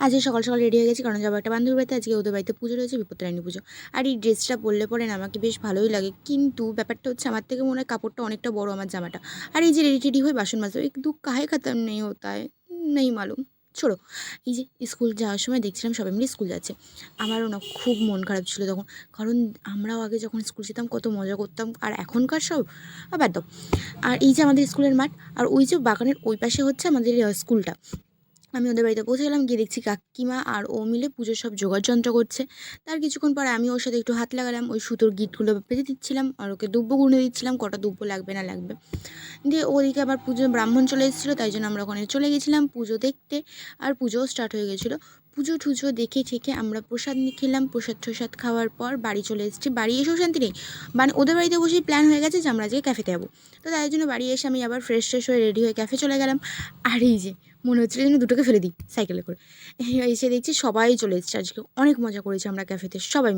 আজকে সকাল সকাল রেডি হয়ে গেছি, কারণ যাব একটা বান্ধবীর বাড়িতে, আজকে ওদের বাড়িতে পুজো রয়েছে বিপত্তারিণী পুজো। আর এই ড্রেসটা পরলে পরে আমাকে বেশ ভালোই লাগে। কিন্তু ব্যাপারটা হচ্ছে, আমার থেকে মনে হয় কাপড়টা অনেকটা বড় আমার জামাটা। আর এই যে রেডি টেডি হয়ে বাসন মাজতে একটু কাহে খাতাম নেই হতা है নেই মালুম। ছোড়ো। এই যে স্কুল যাওয়ার সময় দেখছিলাম, সবাই মিলে স্কুল যাচ্ছে। আমারও না খুব মন খারাপ ছিল তখন। কারণ আমরাও আগে যখন স্কুল যেতাম, কত মজা করতাম। আর এখনকার সব আর বাদ দাও। আর এই যে আমাদের স্কুলের মাঠ, আর ওই যে বাগানের ওই পাশে হচ্ছে আমাদের স্কুলটা আমি ওদের বাড়িতে পৌঁছে গেলাম, গিয়ে দেখছি কাকিমা আর ও মিলে পুজোর সব জোগাড় যন্ত্র করছে। তার কিছুক্ষণ পরে আমি ওর সাথে একটু হাত লাগালাম, ওই সুতোর গিটগুলো পেতে দিচ্ছিলাম আর ওকে দুব্বো গুঁড়ে দিচ্ছিলাম, কটা দুব্বো লাগবে না লাগবে। দিয়ে ওদিকে আবার পুজো ব্রাহ্মণ চলে এসেছিল, তাই জন্য আমরা ওখানে চলে গেছিলাম পুজো দেখতে আর পুজোও স্টার্ট হয়ে গেছিল। পুজো টুজো দেখে ঠেকে আমরা প্রসাদ খেলাম, প্রসাদ টসাদ খাওয়ার পর বাড়ি চলে এসেছি। বাড়ি এসেও শান্তি নেই। মানে ওদের বাড়িতে বসেই প্ল্যান হয়ে গেছে যে আমরা আজকে ক্যাফেতে যাব। তো তাই জন্য বাড়ি এসে আমি আবার ফ্রেশ ট্রেশ হয়ে রেডি হয়ে ক্যাফে চলে গেলাম। আর এই যে মনে হচ্ছিল যেন দুটোকে ফেলে দিই সাইকেলে করে এসে দেখছি সবাই চলে এসছে আজকে অনেক মজা করেছি আমরা ক্যাফেতে সবাই।